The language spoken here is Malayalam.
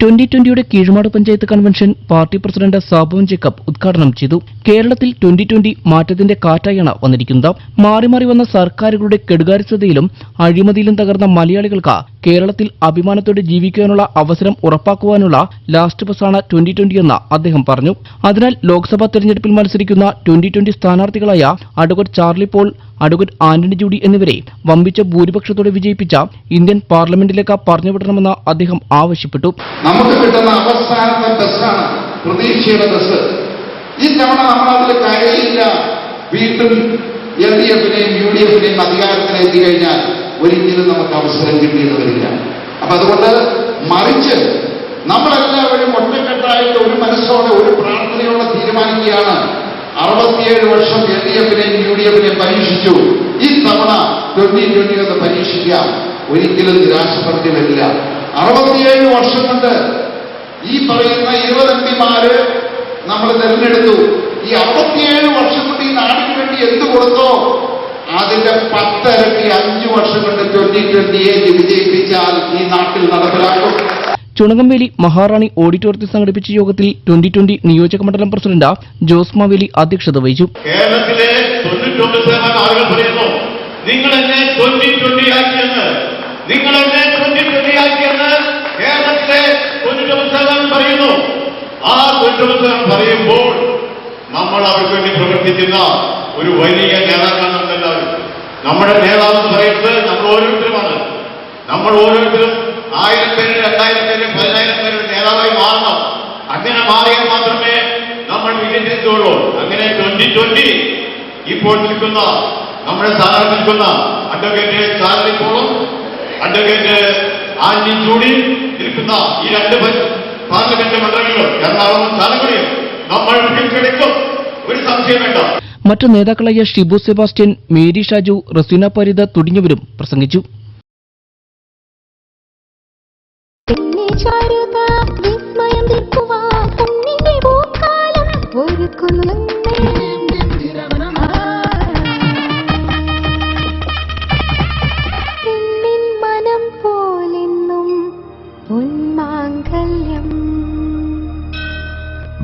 Twenty ട്വന്റിയുടെ Keezhmad panchayat convention party president സാബുവൻ Jacob ഉദ്ഘാടനം ചെയ്തു. കേരളത്തിൽ ട്വന്റി ട്വന്റി മാറ്റത്തിന്റെ കാറ്റായാണ് വന്നിരിക്കുന്നത്. മാറി മാറി വന്ന സർക്കാരുകളുടെ കെടുകാര്യസ്ഥതയിലും അഴിമതിയിലും തകർന്ന മലയാളികൾക്ക് കേരളത്തിൽ അഭിമാനത്തോടെ ജീവിക്കാനുള്ള അവസരം ഉറപ്പാക്കുവാനുള്ള ലാസ്റ്റ് ബസ്സാണ് ട്വന്റി ട്വന്റി എന്ന് അദ്ദേഹം പറഞ്ഞു. അതിനാൽ ലോക്സഭാ തെരഞ്ഞെടുപ്പിൽ മത്സരിക്കുന്ന ട്വന്റി ട്വന്റി സ്ഥാനാർത്ഥികളായ അഡ്വക്കേറ്റ് ചാർലി പോൾ അഡ്വക്കേറ്റ് ആന്റണി ജൂഡി എന്നിവരെ വമ്പിച്ച ഭൂരിപക്ഷത്തോടെ വിജയിപ്പിച്ച ഇന്ത്യൻ പാർലമെന്റിലേക്ക് പറഞ്ഞുവിടണമെന്ന് അദ്ദേഹം ആവശ്യപ്പെട്ടു. നമുക്ക് കിട്ടുന്ന അവസാനത്തെ ബസ്സാണ് പ്രതീക്ഷയുടെ ബസ് തവണ നമ്മൾ അതിൽ കഴിയില്ല. വീണ്ടും എൽ ഡി എഫിനെയും യു ഡി എഫിനെയും അധികാരത്തിലെത്തി കഴിഞ്ഞാൽ ഒരിക്കലും നമുക്ക് അവസരം കിട്ടിയെന്ന് വരില്ല. അപ്പൊ അതുകൊണ്ട് മറിച്ച് നമ്മളെല്ലാവരും ഒറ്റക്കെട്ടായിട്ട് ഒരു മനസ്സോടെ ഒരു പ്രാർത്ഥനയോടെ തീരുമാനിക്കുകയാണ് അറുപത്തിയേഴ് വർഷം എൽ ഡി എഫിനെയും യു ഡി എഫിനെയും പരീക്ഷിച്ചു. ഈ തവണ ട്വന്റി ട്വന്റി ഒന്ന് പരീക്ഷിക്കാം ഒരിക്കലും നിരാശപ്പെടുത്തി വരില്ല അറുപത്തിയേഴ് വർഷം കൊണ്ട് ഈ പറയുന്ന ഇരുപത് എം പിമാര് നമ്മൾ തെരഞ്ഞെടുത്തു. ഈ അറുപത്തിയേഴ് വർഷം കൊണ്ട് ഈ നാടിന് വേണ്ടി എന്ത് കൊടുത്തോ അതിന്റെ പത്തരട്ടി അഞ്ചു വർഷം കൊണ്ട് ട്വന്റി ട്വന്റിയെ വിജയിപ്പിച്ചാൽ ഈ നാട്ടിൽ നടപ്പിലാക്കും ചുണങ്ങംവേലി മഹാറാണി ഓഡിറ്റോറിയത്തിൽ സംഘടിപ്പിച്ച യോഗത്തിൽ ട്വന്റി ട്വന്റി നിയോജക മണ്ഡലം പ്രസിഡന്റ് ജോസ് മാവേലി അധ്യക്ഷത വഹിച്ചു. കേരളത്തിലെ ആളുകൾ പറയുന്നു നിങ്ങൾ എന്നെ നിങ്ങൾ എന്നെ കേരളത്തിലെ പറയുന്നു. ആ പറയുമ്പോൾ നമ്മൾ അവർക്ക് വേണ്ടി പ്രവർത്തിക്കുന്ന ഒരു വലിയ നേതാക്കളാണ് നമ്മളെല്ലാവരും. നമ്മുടെ നേതാവ് പറയുന്നത് നമ്മൾ ഓരോരുത്തരുമാണ്. നമ്മൾ ഓരോരുത്തരും ആയിരം പേര് രണ്ടായിരം പേര് പതിനായിരം പേര് നേതാവായി മാറണം അങ്ങനെ മാറിയാൽ മാത്രമേ നമ്മൾ വിജയിച്ചിട്ടുള്ളൂ അങ്ങനെ ട്വന്റി ട്വന്റി ഇപ്പോൾ നിൽക്കുന്ന നമ്മുടെ സ്ഥാനം നിൽക്കുന്ന അഡ്വക്കേറ്റ് ചാർലി പോളും അഡ്വക്കേറ്റ് ആന്റി ജൂഡി നിൽക്കുന്ന ഈ രണ്ട് പാർലമെന്റ് മണ്ഡലങ്ങളിലും എറണാകുളം ചാലക്കുടിയും നമ്മൾ പിടിച്ചെടുക്കും ഒരു സംശയം വേണ്ട. മറ്റു നേതാക്കളായ ഷിബു സെബാസ്റ്റ്യൻ മേരി ഷാജു റസീന പരിത തുടങ്ങിയവരും പ്രസംഗിച്ചു.